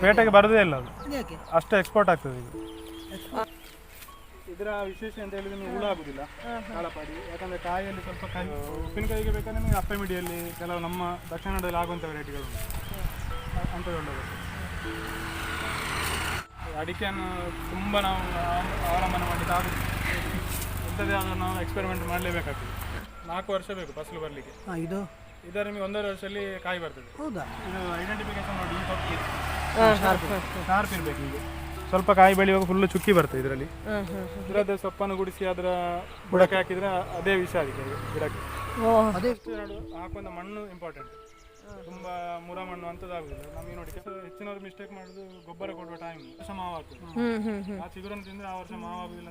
ಪೇಟೆಗೆ ಬರೋದೇ ಇಲ್ಲ ಅದು. ಅಷ್ಟು ಎಕ್ಸ್ಪೋರ್ಟ್ ಆಗ್ತದೆ ಇದು ಇದರ ವಿಶೇಷ ಅಂತ ಹೇಳಿದ್ರೆ ನೀವು ಹುಳ ಆಗುದಿಲ್ಲ. ಕಾಳಪಾಡಿ. ಯಾಕಂದ್ರೆ ಕಾಯಿಯಲ್ಲಿ ಸ್ವಲ್ಪ ಕಾಯಿ ಉಪ್ಪಿನಕಾಯಿಗೆ ಬೇಕಾದ್ರೆ ನಿಮಗೆ ಅಪ್ಪೆ ಮಿಡಿಯಲ್ಲಿ ಕೆಲವು ನಮ್ಮ ದಕ್ಷಿಣ ಕನ್ನಡದಲ್ಲಿ ಆಗುವಂಥ ವೆರೈಟಿಗಳು ಅಂತ ಒಳ್ಳೆಯದು. ಅಡಿಕೆಯನ್ನು ತುಂಬ ನಾವು ಅವಲಂಬನ ಮಾಡಲಿಕ್ಕೆ ಆಗುದಿಲ್ಲ ಇಂಥದ್ದೇ ಆದರೂ ನಾವು ಎಕ್ಸ್ಪೆರಿಮೆಂಟ್ ಮಾಡಲೇಬೇಕಾಗ್ತದೆ. ನಾಲ್ಕು ವರ್ಷ ಬೇಕು ಫಸಲು ಬರಲಿಕ್ಕೆ. ಹಾಂ ಇದು? ಇದರ ನಿಮಗೆ ಒಂದೂವರೆ ವರ್ಷದಲ್ಲಿ ಕಾಯಿ ಬರ್ತದೆ. ಹೌದಾ? ಇದು ಐಡೆಂಟಿಫಿಕೇಶನ್ ನೋಡಿ ಈ ಶಾರ್ಪ್ ಇರಬೇಕು. ಈಗ ಸ್ವಲ್ಪ ಕಾಯಿ ಬೆಳೆಯುವಾಗ ಫುಲ್ ಚುಕ್ಕಿ ಬರ್ತದೆ ಇದರಲ್ಲಿ. ಇದರದ್ದು ಸೊಪ್ಪನ್ನು ಗುಡಿಸಿ ಅದರ ಬುಡಕ್ಕೆ ಹಾಕಿದ್ರೆ ಅದೇ ವಿಷ ಅದಕ್ಕೆ ಗಿಡಕ್ಕೆ. ಹಾಕುವಂಥ ಮಣ್ಣು ಇಂಪಾರ್ಟೆಂಟ್ ತುಂಬಾ ಮುರ ಮಣ್ಣು ಅಂತದಾಗುದಿಲ್ಲ. ನಮಗೆ ನೋಡಿ ಹೆಚ್ಚಿನವ್ರು ಮಿಸ್ಟೇಕ್ ಮಾಡುದು ಗೊಬ್ಬರ ಕೊಡುವ ಟೈಮ್ ವರ್ಷ ಮಾವು ಆಗ್ತದೆ ಆ ಚಿಗುರನ್ನು ತಿಂದ್ರೆ ಆ ವರ್ಷ ಮಾವು ಆಗುದಿಲ್ಲ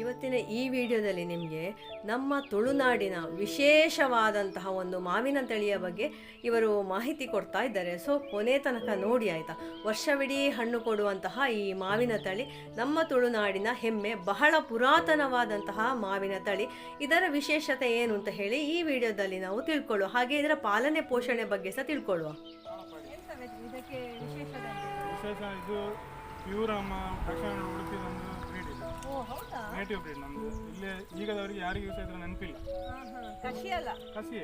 ಇವತ್ತಿನ ಈ ವಿಡಿಯೋದಲ್ಲಿ ನಿಮಗೆ ನಮ್ಮ ತುಳುನಾಡಿನ ವಿಶೇಷವಾದಂತಹ ಒಂದು ಮಾವಿನ ತಳಿಯ ಬಗ್ಗೆ ಇವರು ಮಾಹಿತಿ ಕೊಡ್ತಾ ಇದ್ದಾರೆ. ಸೊ ಕೊನೆ ತನಕ ನೋಡಿ ಆಯಿತಾ? ವರ್ಷವಿಡೀ ಹಣ್ಣು ಕೊಡುವಂತಹ ಈ ಮಾವಿನ ತಳಿ ನಮ್ಮ ತುಳುನಾಡಿನ ಹೆಮ್ಮೆ ಬಹಳ ಪುರಾತನವಾದಂತಹ ಮಾವಿನ ತಳಿ. ಇದರ ವಿಶೇಷತೆ ಏನು ಅಂತ ಹೇಳಿ ಈ ವಿಡಿಯೋದಲ್ಲಿ ನಾವು ತಿಳ್ಕೊಳ್ಳುವ. ಹಾಗೆ ಇದರ ಪಾಲನೆ ಪೋಷಣೆ ಬಗ್ಗೆ ಸಹ ತಿಳ್ಕೊಳ್ಳುವ. ವಿಶೇಷ ಇದು ದಕ್ಷಿಣ ಉಡುಪಿ ಒಂದು ನೇಟಿವ್ ಬ್ರೀಡ್ ನಮ್ದು. ಇಲ್ಲಿ ಈಗದವರಿಗೆ ಯಾರಿಗೂ ಯೂಸ್ ಇದ್ರ ನೆನಪಿಲ್ಲ. ಕಸಿ ಅಲ್ಲ. ಕಸಿ.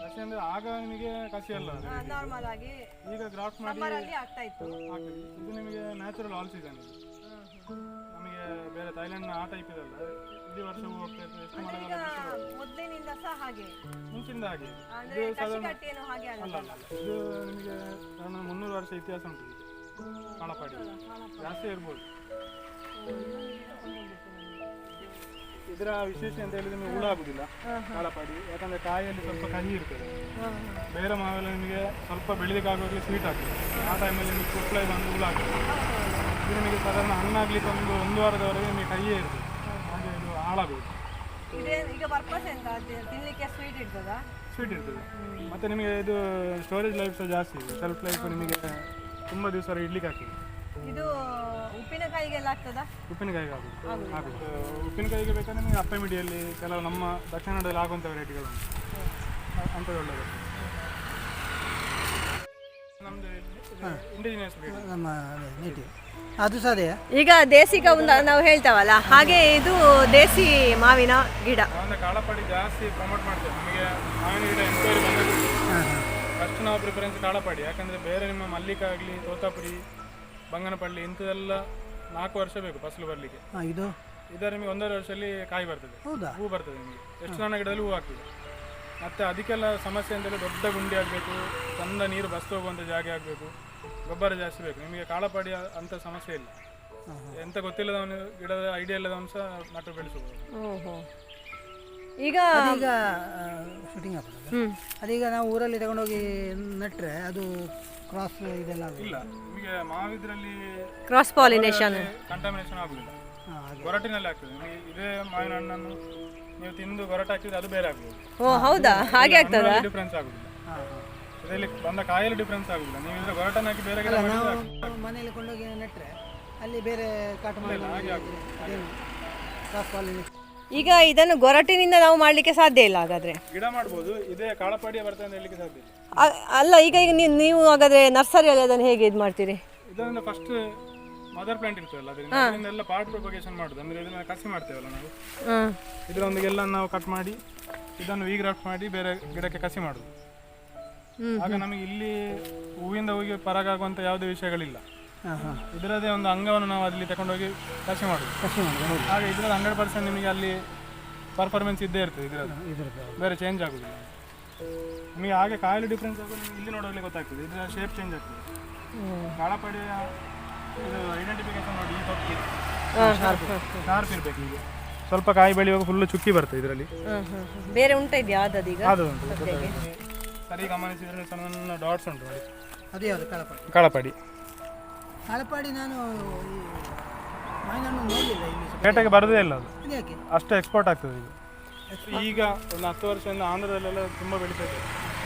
ಕಸಿ ಅಂದ್ರೆ ಆಗ ನಿಮಗೆ ಕಸಿ ಅಲ್ಲ. ನಾರ್ಮಲ್ ಆಗಿ ಈಗ ಗ್ರಾಫ್ಟ್ ಮಾಡಿ ಆಗ್ತಾ ಇತ್ತು. ಇದು. ನಿಮಗೆ ನ್ಯಾಚುರಲ್ ಆಲ್ ಸೀಸನ್ ಇದು. ನಮಗೆ ಬೇರೆ ಥೈಲ್ಯಾಂಡ್ ಆ ಟೈಪ್ ಇದಲ್ಲ. ಇಡೀ ವರ್ಷ ಹೋಗ್ತಾ ಎಷ್ಟು ಮಳೆಗಾಲ ಮೊದಲಿನಿಂದ ಸಹ ಹಾಗೆ. ಮುಂಚಿಂದ ಹಾಗೆ. ಇದು. ಸಾಧಾರಣ ಅಲ್ಲ. ಇದು ನಿಮಗೆ ಸಾಧಾರಣ ಮುನ್ನೂರು ವರ್ಷ ಇತಿಹಾಸ ಉಂಟು. ಕಾಣಪಾಡಿ ಕಾಳಪಾಡಿ. ಜಾಸ್ತಿ ಇರ್ಬೋದು. ಇದರ ವಿಶೇಷ ಅಂತ ಹೇಳಿದ್ರೆ ನಿಮಗೆ ಹುಳ ಆಗುದಿಲ್ಲ ಕಾಳಪಾಡಿ. ಯಾಕಂದ್ರೆ ಕಾಯಿಯಲ್ಲಿ ಸ್ವಲ್ಪ ಕಹಿ ಇರ್ತದೆ. ಬೇರೆ ಮಾವೆಲ್ಲ ನಿಮಗೆ ಸ್ವಲ್ಪ ಬೆಳಿಲಿಕ್ಕಾಗುವಾಗಲೇ ಸ್ವೀಟ್ ಆಗ್ತದೆ. ಆ ಟೈಮಲ್ಲಿ ನಿಮಗೆ ಕುಪ್ಪಳ ಬಂದು ಹುಳ ಆಗ್ತದೆ ಇದು ನಿಮಗೆ ಸಾಧಾರಣ ಹಣ್ಣಾಗ್ಲಿಕ್ಕೆ ಒಂದು ಒಂದು ವಾರದವರೆಗೆ ನಿಮಗೆ ಕೈಯೇ ಇರ್ತದೆ. ಹಾಗೆ ಇದು ಹಾಳಾಗುವುದು ಸ್ವೀಟ್ ಇರ್ತದೆ? ಮತ್ತೆ ನಿಮಗೆ ಇದು ಸ್ಟೋರೇಜ್ ಲೈಫ್ ಸಹ ಜಾಸ್ತಿ ಇದೆ. ಸೆಲ್ಫ್ ಲೈಫ್ ನಿಮಗೆ ತುಂಬ ದಿವಸ ಇಡ್ಲಿಕ್ಕೆ ಆಗ್ತದೆ. ಇದು ಉಪ್ಪಿನಕಾಯಿಗೆಲ್ಲ ಆಗ್ತದ? ಉಪ್ಪಿನಕಾಯಿಗೆ ಆಗುತ್ತೆ ಉಪ್ಪಿನಕಾಯಿಗೆ ಬೇಕಾದ್ರೆ ನಿಮಗೆ ಅಪ್ಪೆ ಮಿಡಿಯಲ್ಲಿ ಕೆಲವು ನಮ್ಮ ದಕ್ಷಿಣ ಕನ್ನಡದಲ್ಲಿ ಆಗುವಂಥ ವೆರೈಟಿಗಳು ಅಂಥದ್ದು ಒಳ್ಳೆಯದು. ನಮ್ಮದು ಇಂಡಿಜಿನಿಯಸ್ ನಮ್ಮ ಅದು ಸಹ ಅದೇ ಈಗ ದೇಸಿ ಕೌಂದ ನಾವು ಹೇಳ್ತಾವಲ್ಲ ಹಾಗೆ ಇದು ದೇಸಿ ಮಾವಿನ ಗಿಡ. ಕಾಳಪಡಿ ಕಾಳಪಾಡಿ ಜಾಸ್ತಿ ಪ್ರಮೋಟ್ ಮಾಡ್ತೇವೆ. ನಮಗೆ ಮಾವಿನ ಗಿಡ ಎಂಕ್ವೈರಿ ಬಂದದ್ದು ಫಸ್ಟ್ ನಾವು ಪ್ರಿಫರೆನ್ಸ್ ಕಾಳಪಾಡಿ. ಯಾಕಂದರೆ ಬೇರೆ ನಿಮ್ಮ ಮಲ್ಲಿಕಾಗ್ಲಿ ತೋತಾಪುರಿ ಬಂಗನಪಳ್ಳಿ ಇಂಥದೆಲ್ಲ ನಾಲ್ಕು ವರ್ಷ ಬೇಕು ಫಸಲು ಬರಲಿಕ್ಕೆ. ಹಾಂ ಇದು? ಇದರ ನಿಮಗೆ ಒಂದೂವರೆ ವರ್ಷದಲ್ಲಿ ಕಾಯಿ ಬರ್ತದೆ. ಹೌದಾ? ಹೂ ಬರ್ತದೆ ನಿಮಗೆ. ಎಷ್ಟು ಸಣ್ಣ ಗಿಡದಲ್ಲಿ ಹೂ ಆಗ್ತದೆ ಮತ್ತೆ ಅದಕ್ಕೆಲ್ಲ ಸಮಸ್ಯೆ ಅಂತೇಳಿ ದೊಡ್ಡ ಗುಂಡಿ ಆಗಬೇಕು ಚಂದ ನೀರು ಬಸ್ತು ಹೋಗುವಂಥ ಜಾಗ ಆಗಬೇಕು ಗೊಬ್ಬರ ಜಾಸ್ತಿ ಬೇಕು. ನಿಮಗೆ ಕಾಳಪಾಡಿ ಅಂತ ಅಂಥ ಸಮಸ್ಯೆ ಇಲ್ಲ. ಎಂತ ಗೊತ್ತಿಲ್ಲದವನು ಗಿಡದ ಐಡಿಯಾ ಇಲ್ಲದವನು ಸಹ ನಟ್ಟು ಬೆಳೆಸಬಹುದು. ಈಗ ಈಗ ಶೂಟಿಂಗ್ ಆಗ್ತದೆ ಅದೀಗ ನಾವು ಊರಲ್ಲಿ ತಗೊಂಡೋಗಿ ನೆಟ್ಟರೆ ಅದು ಕ್ರಾಸ್ ಇದೆಲ್ಲ ಆಗುತ್ತೆ ಇಲ್ಲ ನಿಮಗೆ ಮಾವಿದ್ರಲ್ಲಿ ಕ್ರಾಸ್ ಪಾಲಿನೇಷನ್ ಕಂಟಾಮಿನೇಷನ್ ಆಗುದಿಲ್ಲ ಹಾಂ ಹಾಗೆ. ಗೊರಟಿನಲ್ಲಿ ಆಗ್ತದೆ. ನಿಮಗೆ ಇದೇ ಮಾವಿನ ಹಣ್ಣನ್ನು ನೀವು ತಿಂದು ಗೊರಟ ಹಾಕಿದ್ರೆ ಅದು ಬೇರೆ ಆಗ್ಬೋದು. ಓ ಹೌದಾ? ಹಾಗೆ ಆಗ್ತದೆ? ಡಿಫ್ರೆನ್ಸ್ ಆಗುದಿಲ್ಲ. ಹಾಂ ಹಾಂ. ಇದರಲ್ಲಿ ಬಂದ ಕಾಯಲ್ಲಿ ಡಿಫ್ರೆನ್ಸ್ ಆಗುದಿಲ್ಲ. ನೀವು ಇದ್ರೆ ಗೊರಟನ್ನು ಹಾಕಿ ಬೇರೆ ಗಿಡ ಮಾಡಿದ್ರೆ. ನಾವು ಮನೆಯಲ್ಲಿ ಕೊಂಡೋಗಿ ನೆಟ್ಟರೆ ಅಲ್ಲಿ ಬೇರೆ ಕಾಟ ಮಾಡಿ ಕ್ರಾಸ್ ಪಾಲಿನ ಈಗ ಇದನ್ನು ಗೊರಟಿನಿಂದ ನಾವು ಮಾಡ್ಲಿಕ್ಕೆ ಸಾಧ್ಯ ಇಲ್ಲ ಹಾಗಾದ್ರೆ. ಗಿಡ ಮಾಡ್ಬೋದು ಇದೇ ಕಾಳಪಾಡಿಯ ಬರ್ತದೆ ಅಂತ ಹೇಳಲಿಕ್ಕೆ ಸಾಧ್ಯ ಇಲ್ಲ. ಅ- ಅಲ್ಲ ಈಗ ಈಗ ನೀವು ನೀವು ಹಾಗಾದ್ರೆ ನರ್ಸರಿಯಲ್ಲಿ ಅದನ್ನು ಹೇಗೆ ಇದು ಮಾಡ್ತೀರಿ? ಇದರಿಂದ ಫಸ್ಟ್ ಮದರ್ ಪ್ಲಾಂಟ್ ಇರ್ತದಲ್ಲ ಅದರಿಂದ ಅದರಿಂದ ಎಲ್ಲ ಪಾರ್ಟ್ ಪ್ರೊಪಗೇಷನ್ ಮಾಡುದು. ಅಂದ್ರೆ ಇದನ್ನ ಕಸಿ ಮಾಡ್ತೇವಲ್ಲ ನಾವು. ಹ್ಮ್ ಇದರೊಂದಿಗೆಲ್ಲ ನಾವು ಕಟ್ ಮಾಡಿ ಇದನ್ನು ವೀಗ್ರಾಫ್ಟ್ ಮಾಡಿ ಬೇರೆ ಗಿಡಕ್ಕೆ ಕಸಿ ಮಾಡುದು. ಆಗ ನಮಗೆ ಇಲ್ಲಿ ಹೂವಿಂದ ಹೂವಿಗೆ ಪರಾಗ ಆಗುವಂತ ಯಾವುದೇ ವಿಷಯಗಳಿಲ್ಲ. ಹಾಂ ಹಾಂ ಇದರದೇ ಒಂದು ಅಂಗವನ್ನು ನಾವು ಅಲ್ಲಿ ತಗೊಂಡೋಗಿ ಕಸಿ ಮಾಡುದು. ಕಸಿ ಮಾಡೋದು ಹಾಗೆ ಇದರಲ್ಲಿ ಹಂಡ್ರೆಡ್ ಪರ್ಸೆಂಟ್ ನಿಮಗೆ ಅಲ್ಲಿ ಪರ್ಫಾರ್ಮೆನ್ಸ್ ಇದ್ದೇ ಇರ್ತದೆ ಇದರದ್ದು ಬೇರೆ ಚೇಂಜ್ ಆಗೋದಿಲ್ಲ. ನಿಮಗೆ ಹಾಗೆ ಕಾಯಿಲೆ ಡಿಫ್ರೆನ್ಸ್ ಆಗೋದು ಇಲ್ಲಿ ನೋಡೋದ್ರಲ್ಲಿ ಗೊತ್ತಾಗ್ತದೆ. ಇದರ ಶೇಪ್ ಚೇಂಜ್ ಆಗ್ತದೆ. ಕಾಳಪಡೆಯ ಇದು ಐಡೆಂಟಿಫಿಕೇಶನ್ ನೋಡಿ ಈ ತೊಕ್ಕಿ ಶಾರ್ಪ್ ಇರ್ಬೇಕು ಈಗ ಸ್ವಲ್ಪ ಕಾಯಿ ಬೆಳೆಯುವಾಗ ಫುಲ್ಲು ಚುಕ್ಕಿ ಬರ್ತದೆ ಇದರಲ್ಲಿ. ಬೇರೆ ಉಂಟ ಇದೆಯಾ ಯಾವ್ದದೀಗ ಅದು ಉಂಟು. ಸರಿ ಗಮನಿಸಿದ್ರೆ ಸಣ್ಣ ಡಾಟ್ಸ್ ಉಂಟು ಕಾಳಪಾಡಿ ಕಾಳಪಾಡಿ ಕಾಳಪಾಡಿ ನಾನು ಈ ಮಾವಿನಣ್ಣು ನೋಡಲಿಲ್ಲ ಇಲ್ಲಿ ಪೇಟೆಗೆ ಬರೋದೇ ಇಲ್ಲ ಅದು. ಯಾಕೆ? ಅಷ್ಟು ಎಕ್ಸ್ಪೋರ್ಟ್ ಆಗ್ತದೆ ಇದು ಈಗ ಒಂದು ಹತ್ತು ವರ್ಷದಿಂದ ಆಂಧ್ರದಲ್ಲೆಲ್ಲ ತುಂಬ ಬೆಳೀತಾ ಇದೆ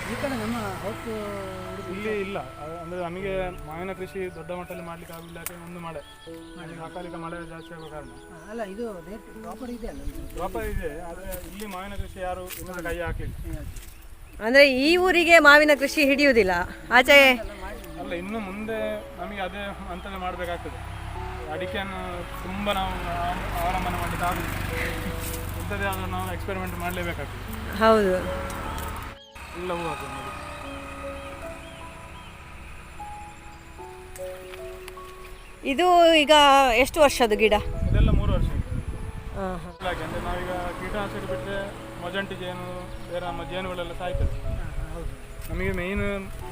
ಈ ಕಡೆ ನಮ್ಮ ಹೊತ್ತು ಇಲ್ಲಿ ಇಲ್ಲ. ಅ- ಅಂದ್ರೆ ನಮಗೆ ಮಾವಿನ ಕೃಷಿ ದೊಡ್ಡ ಮಟ್ಟದಲ್ಲಿ ಮಾಡ್ಲಿಕ್ಕೆ ಆಗಿಲ್ಲ ಯಾಕಂದ್ರೆ ಒಂದು ಮಳೆ. ಅಕಾಲಿಕ ಮಳೆ ಜಾಸ್ತಿ ಆಗೋ ಕಾರಣ. ಅಲ್ಲ ಇದು ಪ್ರಾಪರ್ ಇದೆ ಅಲ್ಲ? ಇದು ಆದರೆ ಇಲ್ಲಿ ಮಾವಿನ ಕೃಷಿ ಯಾರು ಇನ್ನೊಂದು ಕೈ ಹಾಕಿಲ್ಲ. ಅಂದ್ರೆ ಈ ಊರಿಗೆ ಮಾವಿನ ಕೃಷಿ ಹಿಡಿಯುವುದಿಲ್ಲ. ಆಚೆ ಅಲ್ಲ ಇನ್ನು ಮುಂದೆ ನಮಗೆ ಅದೇ ಅಂತಲೇ ಮಾಡಬೇಕಾಗ್ತದೆ. ಅಡಿಕೆಯನ್ನು ತುಂಬ ನಾವು ಅವಲಂಬನೆ ಮಾಡಲಿಕ್ಕೆ ಆಗುದಿಲ್ಲ ಇಂಥದ್ದೇ ಆದರೂ ನಾವು ಎಕ್ಸ್ಪೆರಿಮೆಂಟ್ ಮಾಡಲೇಬೇಕಾಗ್ತದೆ. ಹೌದು. ಇಲ್ಲ ಹೂ ನೋಡಿ. ಇದು ಈಗ ಎಷ್ಟು ವರ್ಷದ ಗಿಡ? ಇದೆಲ್ಲ ಮೂರು ವರ್ಷ ಹಾಂ ಹಾಂ ಹಾಗೆ ಅಂದರೆ ನಾವೀಗ ಕೀಟನಾಶಕ ಬಿಟ್ಟರೆ ಮೊಜಂಟಿ ಜೇನು ಬೇರೆ ನಮ್ಮ ಜೇನುಗಳೆಲ್ಲ ಸಾಯ್ತದೆ. ನಮಗೆ ಮೇಯ್ನ್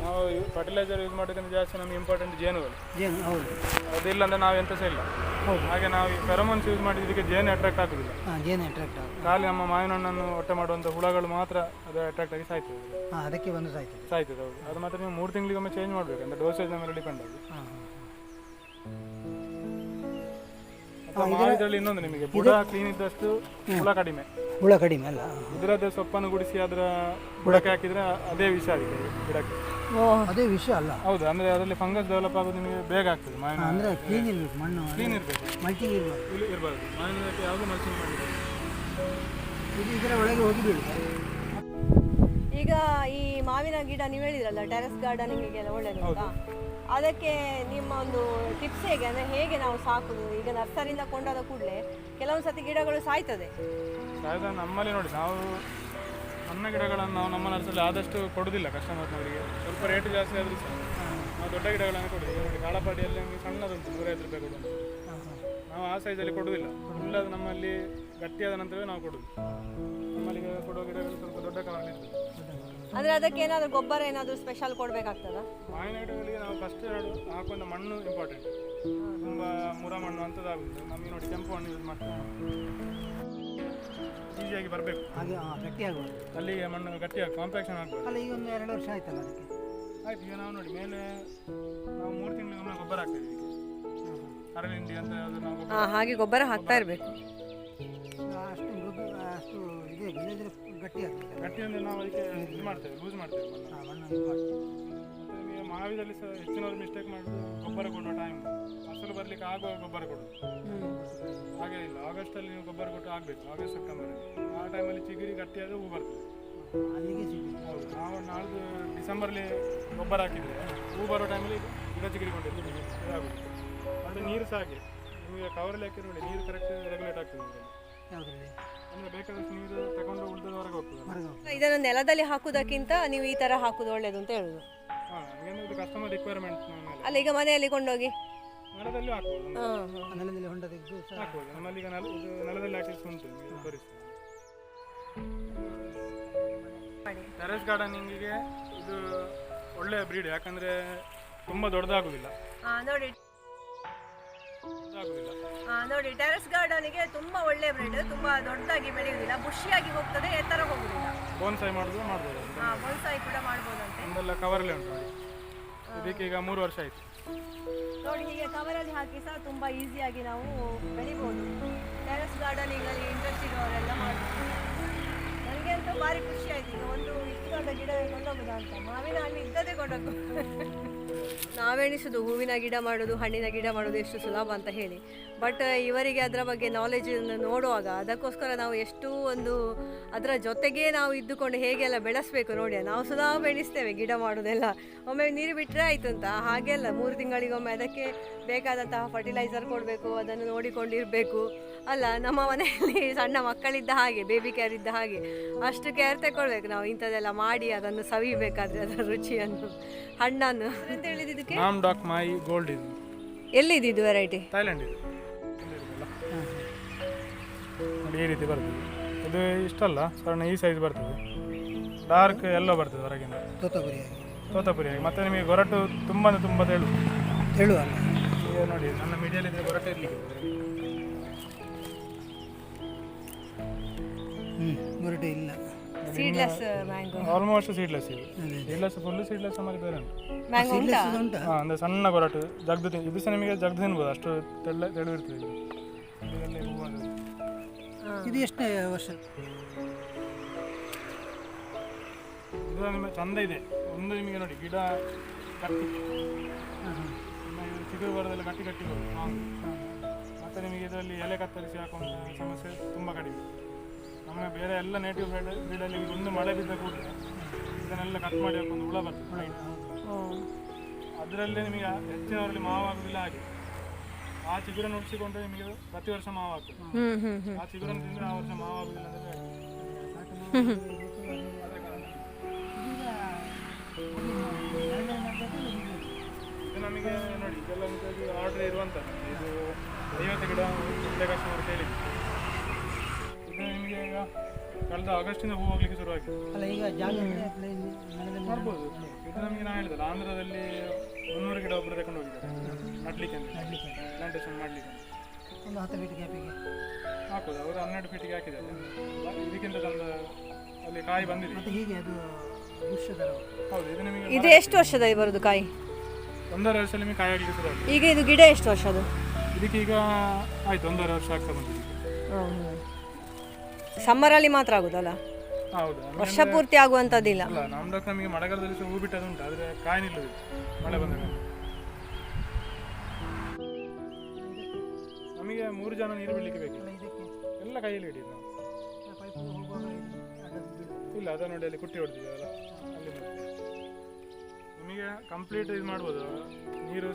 ನಾವು ಫರ್ಟಿಲೈಸರ್ ಯೂಸ್ ಮಾಡೋದಕ್ಕಿಂತ ಜಾಸ್ತಿ ನಮಗೆ ಇಂಪಾರ್ಟೆಂಟ್ ಜೇನುಗಳು. ಜೇನು ಹೌದು. ಅದಿಲ್ಲ ಅಂದರೆ ನಾವು ಎಂತ ಸಹ ಇಲ್ಲ ಹಾಗೆ ನಾವು ಈ ಫೆರಮೋನ್ಸ್ ಯೂಸ್ ಮಾಡಿದ್ದಕ್ಕೆ ಜೇನು ಅಟ್ರಾಕ್ಟ್ ಆಗೋದಿಲ್ಲ. ಹಾಂ ಜೇನು ಅಟ್ರಾಕ್ಟ್ ಆಗುತ್ತೆ ಖಾಲಿ ನಮ್ಮ ಮಾವಿನ ಹಣ್ಣನ್ನು ಹೊಟ್ಟೆ ಮಾಡುವಂಥ ಹುಳಗಳು ಮಾತ್ರ ಅದು ಅಟ್ರಾಕ್ಟ್ ಆಗಿ ಸಾಯ್ತದೆ. ಹಾಂ ಅದಕ್ಕೆ ಬಂದು ಸಾಯ್ತದೆ. ಸಾಯ್ತದೆ ಹೌದು. ಅದು ಮಾತ್ರ ನೀವು ಮೂರು ತಿಂಗಳಿಗೊಮ್ಮೆ ಚೇಂಜ್ ಮಾಡಬೇಕು ಅಂದರೆ ಡೋಸೇಜ್ ಮೇಲೆ ಡಿಪೆಂಡ್ ಆಗಿ ಹಾಂ. ಮಾವಿದ್ರಲ್ಲಿ ಇನ್ನೊಂದು ನಿಮಗೆ. ಬುಡ ಕ್ಲೀನ್ ಇದ್ದಷ್ಟು ಹುಳ ಕಡಿಮೆ. ಹುಳ ಕಡಿಮೆ ಅಲ್ಲ. ಇದರದ್ದು ಸೊಪ್ಪನ್ನು ಗುಡಿಸಿ ಅದರ ಬುಡಕ್ಕೆ. ಹಾಕಿದ್ರೆ ಅದೇ ವಿಷ ಆಗಿದೆ ಗಿಡಕ್ಕೆ ಅದೇ ವಿಷಯ ಅಲ್ಲ. ಹೌದು ಅಂದ್ರೆ ಅದರಲ್ಲಿ ಫಂಗಸ್ ಡೆವಲಪ್ ಆಗೋದು ನಿಮಗೆ ಬೇಗ ಆಗ್ತದೆ. ಮಾವಿನ ಅಂದರೆ ಕ್ಲೀನ್ ಇರಬೇಕು ಮಣ್ಣು ಕ್ಲೀನ್ ಇರಬೇಕು. ಮಲ್ಚಿಂಗ್ ಇರಬಾರ್ದು ಇಲ್ಲಿ ಇರಬಾರ್ದು. ಮಾವಿನ ಯಾವುದೂ ಮಲ್ಚಿಂಗ್ ಮಾಡಿದ್ರೆ ಇದು ಇದರ ಒಳಗೆ ಹೋಗಿ ಬೀಳುತ್ತೆ. ಈಗ ಈ ಮಾವಿನ ಗಿಡ ನೀವು ಹೇಳಿದ್ರಲ್ಲ ಟೆರೆಸ್ ಗಾರ್ಡನಿಂಗಿಗೆಲ್ಲ ಒಳ್ಳೇದು ಅಂತ ಅದಕ್ಕೆ ನಿಮ್ಮ ಒಂದು ಟಿಪ್ಸ್ ಹೇಗೆ ಅಂದರೆ ಹೇಗೆ ನಾವು ಸಾಕುದು? ಈಗ ನರ್ಸರಿಯಿಂದ ಕೊಂಡಾದ ಕೂಡಲೇ ಕೆಲವೊಂದು ಸತಿ ಗಿಡಗಳು ಸಾಯ್ತದೆ. ಸಾಯ್ದ ನಮ್ಮಲ್ಲಿ ನೋಡಿ ನಾವು ಸಣ್ಣ ಗಿಡಗಳನ್ನು ನಾವು ನಮ್ಮ ನರ್ಸರಿ ಆದಷ್ಟು ಕೊಡೋದಿಲ್ಲ ಕಸ್ಟಮರ್ನವರಿಗೆ ಸ್ವಲ್ಪ ರೇಟ್ ಜಾಸ್ತಿ ಆದರೂ ಸಹ. ನಾವು ದೊಡ್ಡ ಗಿಡಗಳನ್ನು ಕೊಡೋದು ಈಗ ನೋಡಿ ಕಾಳಪಾಡಿಯಲ್ಲಿ ನಮಗೆ ಸಣ್ಣದುಂಟು ನೂರೈವತ್ತು ರೂಪಾಯಿ ಕೊಡೋದು. ನಾವು ಆ ಸೈಜಲ್ಲಿ ಕೊಡೋದಿಲ್ಲ. ಅದು ನಮ್ಮಲ್ಲಿ ಗಟ್ಟಿಯಾದ ನಂತರವೇ ನಾವು ಕೊಡೋದು. ನಮ್ಮಲ್ಲಿ ಕೊಡುವ ಗಿಡಗಳು ಸ್ವಲ್ಪ ದೊಡ್ಡ ಕಾರಣ ಅಂದ್ರೆ ಅದಕ್ಕೆ ಏನಾದರೂ ಗೊಬ್ಬರ ಏನಾದರೂ ಸ್ಪೆಷಲ್ ಕೊಡಬೇಕಾಗ್ತದ? ಮಾವಿನ ಗಿಡಗಳಿಗೆ ಫಸ್ಟ್ ಎರಡು ಹಾಕೊಂಡ ಮಣ್ಣು ಇಂಪಾರ್ಟೆಂಟ್ ತುಂಬ ಮುರ ಮಣ್ಣು ಅಂಥದ್ದಾಗುತ್ತೆ ನಮಗೆ ನೋಡಿ ಕೆಂಪು ಮಣ್ಣು ಯೂಸ್ ಮಾಡ್ತಾ ಈಸಿಯಾಗಿ ಬರಬೇಕು. ಹಾಗೆ ಗಟ್ಟಿ ಅಲ್ಲಿಗೆ ಮಣ್ಣು ಗಟ್ಟಿಯಾಗಿ ಕಾಂಪ್ಯಾಕ್ಷನ್ ಆಗ್ತದೆ ಅಲ್ಲ ಈಗ ಒಂದು ಎರಡು ವರ್ಷ ಆಯ್ತಲ್ಲ ಅದಕ್ಕೆ? ಆಯ್ತು ಈಗ ನಾವು ನೋಡಿ ಮೇಲೆ ನಾವು ಮೂರು ತಿಂಗಳಿಗೊಮ್ಮೆ ಗೊಬ್ಬರ ಹಾಕ್ತೇವೆ ಇದಕ್ಕೆ ಹರಳಿಂಡಿ ಅಂತ ಯಾವುದು ನಾವು ಗೊಬ್ಬರ ಹಾಂ ಹಾಗೆ ಗೊಬ್ಬರ ಹಾಕ್ತಾ ಇರಬೇಕು. ಅಷ್ಟು ಮೃದು ಅಷ್ಟು ಇದೆ ಗಟ್ಟಿ ಆಗ್ತದೆ. ಗಟ್ಟಿ ಅಂದರೆ ನಾವು ಅದಕ್ಕೆ ಇದು ಮಾಡ್ತೇವೆ ಯೂಸ್ ಮಾಡ್ತೇವೆ ಮಣ್ಣು ಮಣ್ಣು ಮಾವಿದಲ್ಲಿ ಸಹ ಹೆಚ್ಚಿನವರು ಮಿಸ್ಟೇಕ್ ಮಾಡೋದು ಗೊಬ್ಬರ ಕೊಡೋ ಟೈಮ್ ಫಸಲು ಬರಲಿಕ್ಕೆ ಆಗುವ ಗೊಬ್ಬರ ಕೊಡೋದು. ಹಾಗೆ ಇಲ್ಲ. ಆಗಸ್ಟಲ್ಲಿ ನೀವು ಗೊಬ್ಬರ ಕೊಟ್ಟು ಆಗಬೇಕು. ಆಗಸ್ಟ್ ಸೆಪ್ಟೆಂಬರ್ ಆ ಟೈಮಲ್ಲಿ ಚಿಗುರಿ ಗಟ್ಟಿಯಾದ ಹೂ ಬರ್ತದೆ. ಹೌದು. ನಾವು ನಾಳ್ದು ಡಿಸೆಂಬರ್ಲಿ ಗೊಬ್ಬರ ಹಾಕಿದ್ರೆ ಹೂ ಬರೋ ಟೈಮಲ್ಲಿ ಗಿಡ ಚಿಗಿರಿ ಇದಾಗುತ್ತೆ. ಅದು ನೀರು ಸಹ ಹಾಗೆ. ನೀವು ಕವರಲ್ಲಿ ಹಾಕಿ ನೋಡಿ ನೀರು ಕರೆಕ್ಟ್ ರೆಗ್ಯುಲೇಟ್ ಆಗ್ತದೆ ಇದನ್ನು ನೆಲದಲ್ಲಿ ಹಾಕುವುದಕ್ಕಿಂತ ನೀವು ಈ ತರ ಹಾಕುದು ಒಳ್ಳೇದು ಅಂತ ಹೇಳುದು. ಕಸ್ಟಮರ್ ರಿಕ್ವೈರ್ಮೆಂಟ್ ಅಲ್ಲ ಈಗ ಮನೆಯಲ್ಲಿ ಕೊಂಡೋಗಿ? ನೆಲದಲ್ಲಿ ಹಾಕ್ಬೋದು. ನೆಲದಲ್ಲಿ ಹೊಂಡ ತೆಗೆದು ಹಾಕ್ಬೋದು. ನಮ್ಮಲ್ಲಿ ಈಗ ನೆಲ ಇದು ನೆಲದಲ್ಲಿ ಹಾಕಿಸಿ ಉಂಟು ನಿಮಗೆ ತೋರಿಸ್ತೀನಿ. ಟೆರೆಸ್ ಗಾರ್ಡನಿಂಗಿಗೆ ಇದು ಒಳ್ಳೆಯ ಬ್ರೀಡ್ ಯಾಕಂದರೆ ತುಂಬ ದೊಡ್ಡದಾಗುವುದಿಲ್ಲ ನೋಡಿ. ನೋಡಿ ಟೆರೆಸ್ ಗಾರ್ಡನಿಗೆ ತುಂಬಾ ಒಳ್ಳೆ ಬ್ರೆಡ್ ತುಂಬಾ ದೊಡ್ಡದಾಗಿ ಬೆಳೆಯುವುದಿಲ್ಲ ಬುಷಿಯಾಗಿ ಹೋಗ್ತದೆ ಎತ್ತರ ಹೋಗುದಿಲ್ಲ ಬೋನ್ಸಾಯಿ ಮಾಡೋದು ಮಾಡ್ಬೋದು. ಅದು. ಬೊನ್ಸಾಯಿ ಕೂಡ ಮಾಡ್ಬೋದಂತೆ. ಇದೆಲ್ಲ ಕವರಲ್ಲೇ ಉಂಟು ನೋಡಿ. ಇದಕ್ಕೆ ಈಗ ಮೂರು ವರ್ಷ ಆಯ್ತು. ನೋಡಿ ಹೀಗೆ ಕವರಲ್ಲಿ ಹಾಕಿ ಸಹ ತುಂಬಾ ಈಸಿಯಾಗಿ ನಾವು ಬೆಳಿಬೋದು. ಟೆರೆಸ್ ಗಾರ್ಡನಿಂಗ್ ಅಲ್ಲಿ ಇಂಟ್ರೆಸ್ಟ್ ಇರೋರೆಲ್ಲ ಮಾಡ್ಬೋದು. ನನಗೆ ಅಂತೂ ಭಾರಿ ಖುಷಿ ಆಯ್ತು ಈಗ ಒಂದು ನಾವೆಣಿಸುದು ಹೂವಿನ ಗಿಡ ಮಾಡೋದು, ಹಣ್ಣಿನ ಗಿಡ ಮಾಡೋದು ಎಷ್ಟು ಸುಲಭ ಅಂತ ಹೇಳಿ. ಬಟ್ ಇವರಿಗೆ ಅದರ ಬಗ್ಗೆ ನಾಲೆಜ್ ನೋಡುವಾಗ ಅದಕ್ಕೋಸ್ಕರ ನಾವು ಎಷ್ಟು ಒಂದು ಅದರ ಜೊತೆಗೆ ನಾವು ಇದ್ದುಕೊಂಡು ಹೇಗೆಲ್ಲ ಬೆಳೆಸಬೇಕು ನೋಡಿ, ನಾವು ಸುಲಭ ಬೆಳೆಸ್ತೇವೆ ಗಿಡ ಮಾಡೋದೆಲ್ಲ. ಒಮ್ಮೆ ನೀರು ಬಿಟ್ಟರೆ ಆಯ್ತು ಅಂತ. ಹಾಗೆಲ್ಲ ಮೂರು ತಿಂಗಳಿಗೊಮ್ಮೆ ಅದಕ್ಕೆ ಬೇಕಾದಂತಹ ಫರ್ಟಿಲೈಸರ್ ಕೊಡಬೇಕು, ಅದನ್ನು ನೋಡಿಕೊಂಡಿರಬೇಕು. ಅಲ್ಲ, ನಮ್ಮ ಮನೆಯಲ್ಲಿ ಸಣ್ಣ ಮಕ್ಕಳಿದ್ದ ಹಾಗೆ ಬೇಬಿ ಕೇರ್ ಇದ್ದ ಹಾಗೆ ಅಷ್ಟು ಕೇರ್ ತಗೊಳ್ಬೇಕು ನಾವು ಇಂಥದ್ದೆಲ್ಲ ಮಾಡಿ ಅದನ್ನು ಸವಿಬೇಕಾದ್ರೆ ಅದರ ರುಚಿಯನ್ನು ಹಣ್ಣನ್ನು. ಅಂತ ಹೇಳಿದ್ದು ನಾಮ್ ಡಾಕ್ ಮೈ ಗೋಲ್ಡ್ ಇದು. ಎಲ್ಲಿದ್ದು ವೆರೈಟಿ? ಥೈಲ್ಯಾಂಡ್ ಇದು. ನೋಡಿ ಈ ರೀತಿ ಬರ್ತದೆ. ಇದು ಇಷ್ಟಲ್ಲ ಸಣ್ಣ ಈ ಸೈಜ್ ಬರ್ತದೆ. ಡಾರ್ಕ್ ಎಲ್ಲೋ ಬರ್ತದೆ ಹೊರಗಿಂದ. ತೋತಪುರಿ ತೋತಪುರಿಯಾಗಿ. ಮತ್ತೆ ನಿಮಗೆ ಗೊರಟು ತುಂಬ ಅಂದರೆ ತುಂಬ ತೆಳು ಹೇಳುವಲ್ಲ ಈಗ ನೋಡಿ ನನ್ನ ಮೀಡಿಯಲ್ಲಿ ಗೊರಟು ಇರಲಿಕ್ಕೆ ಹ್ಞೂ ಗೊರಟು ಇಲ್ಲ. ಸೀಡ್ಲೆಸ್ ಮ್ಯಾಂಗೋ ಆಲ್ಮೋಸ್ಟ್ ಸೀಡ್ಲೆಸ್ ಇದು. ಸೀಡ್ಲೆಸ್ ಫುಲ್ ಸೀಡ್ಲೆಸ್ ಆಮೇಲೆ ಬೇರೆ ಉಂಟು. ಮ್ಯಾಂಗೋ ಉಂಟಾ? ಹಾಂ ಅಂದರೆ ಸಣ್ಣ ಗೊರಟು ಜಗ್ದು ತಿನ್ ಇದು ಸಹ ನಿಮಗೆ ಜಗ್ದು ತಿನ್ಬೋದು ಅಷ್ಟು ತೆಳ್ಳ ತೆಳು ಇರ್ತದೆ ಇದು. ಇದರಲ್ಲಿ ಹೂವು ಅದು. ಇದು ಎಷ್ಟನೇ ವರ್ಷ? ಇದು ನಿಮಗೆ ಚಂದ ಇದೆ. ಒಂದು ನಿಮಗೆ ನೋಡಿ ಗಿಡ ಕಟ್ಟಿ. ಇನ್ನು ಇದು ಚಿಗುರು ಬರೋದೆಲ್ಲ ಗಟ್ಟಿ ಗಟ್ಟಿ ಬರುತ್ತೆ ಮತ್ತೆ ಮತ್ತು ನಿಮಗೆ ಇದರಲ್ಲಿ ಎಲೆ ಕತ್ತರಿಸಿ ಹಾಕುವಂಥ ಸಮಸ್ಯೆ ತುಂಬ ಕಡಿಮೆ. ನಮ್ಮ ಬೇರೆ ಎಲ್ಲ ನೇಟಿವ್ ಬ್ರೀಡಲ್ಲಿ ಒಂದು ಮಳೆ ಬಿದ್ದ ಕೂಡ ಇದನ್ನೆಲ್ಲ ಕಟ್ ಮಾಡಿ ಹಾಕೊಂಡು ಹುಳ ಬರ್ತದೆ ಅದರಲ್ಲಿ ನಿಮಗೆ ಹೆಚ್ಚಿನವರಲ್ಲಿ ಮಾವು ಆಗುದಿಲ್ಲ ಹಾಗೆ. ಆ ಚಿಗುರನ್ನು ಉಳಿಸಿಕೊಂಡ್ರೆ ನಿಮಗೆ ಪ್ರತಿ ವರ್ಷ ಮಾವು ಆಗ್ತದೆ ಹ್ಮ್ ಹ್ಮ್ ಹ್ಮ್. ಆ ಚಿಗುರನ್ನು ತಿಂದ್ರೆ ಆ ವರ್ಷ ಮಾವು ಆಗುದಿಲ್ಲ ಅಂದ್ರೆ. ಇದು ನಮಗೆ ನೋಡಿ ಇದೆಲ್ಲ ಆರ್ಡರ್ ಇರುವಂತ ಇದು ಐವತ್ತು ಗಿಡ ಒಳ್ಳೆ ಕಸ್ಟಮರ್ ಇದು ನಿಮಗೆ ಈಗ ಕಳೆದ ಆಗಸ್ಟಿಂದ ಹೂ ಹೋಗ್ಲಿಕ್ಕೆ ಶುರುವಾಗಿದೆ ಅಲ್ಲ ಈಗ ಜಾಗ ಮಾಡ್ಬೋದು. ಇದು ನಮಗೆ ನಾ ಹೇಳಿದಲ್ಲ ಆಂಧ್ರದಲ್ಲಿ ಮುನ್ನೂರು ಗಿಡ ಒಬ್ಬರು ತಗೊಂಡು ಹೋಗಿದ್ದಾರೆ. ನಡ್ಲಿಕ್ಕೆ ನಡ್ಲಿಕ್ಕೆ. ಪ್ಲಾಂಟೇಶನ್ ಮಾಡ್ಲಿಕ್ಕೆ ಒಂದು ಹತ್ತು ಫೀಟ್ ಗ್ಯಾಪಿಗೆ ಹಾಕೋದು ಅವರು ಹನ್ನೆರಡು ಫೀಟಿಗೆ ಹಾಕಿದ್ದಾರೆ. ಇದಕ್ಕಿಂತ ಚಂದ ಅಲ್ಲಿ ಕಾಯಿ ಬಂದಿದೆ. ಮತ್ತೆ ಹೀಗೆ ಅದು ಬುಷ್ ಥರ ಹೌದು ಇದು ನಿಮಗೆ ಇದು ಎಷ್ಟು ವರ್ಷದಲ್ಲಿ ಬರೋದು ಕಾಯಿ? ಒಂದೂವರೆ ವರ್ಷದಲ್ಲಿ ನಿಮಗೆ ಕಾಯಿ ಆಗಲಿಕ್ಕೆ ಶುರು ಈಗ ಇದು ಗಿಡ ಎಷ್ಟು ವರ್ಷದ್ದು ಇದಕ್ಕೆ ಈಗ ಆಯ್ತು ಒಂದೂವರೆ ವರ್ಷ ಆಗ್ತಾ ಬಂದಿದೆ. ಸಮ್ಮರಲ್ಲಿ ಮಾತ್ರ ಆಗುದಲ್ಲ? ಹೌದು ವರ್ಷ ಪೂರ್ತಿ ಆಗುವಂತದಿಲ್ಲ ಅಲ್ಲ ನಮ್ದು ನಮಗೆ ಮಳೆಗಾಲದಲ್ಲಿ ಸಹ ಹೂ ಬಿಟ್ಟದು ಉಂಟು ಆದರೆ ಕಾಯಿ ನಿಲ್ಲುದು ಮಳೆ ಬಂದಾಗ ನಮಗೆ ಮೂರು ಜನ ನೀರು ಬಿಡ್ಲಿಕ್ಕೆ ಬೇಕು. ಎಲ್ಲ ಕೈಯಲ್ಲಿ ಹಿಡಿಯೋದು ನಾವು. ಇಲ್ಲ ಅದ ನೋಡಿ ಅಲ್ಲಿ ಕುಟ್ಟಿ ಹೊಡೆದಿದೆ ಅಲ್ಲಿ. ನಿಮಗೆ ಕಂಪ್ಲೀಟ್ ಇದು ಮಾಡ್ಬೋದು ನೀರು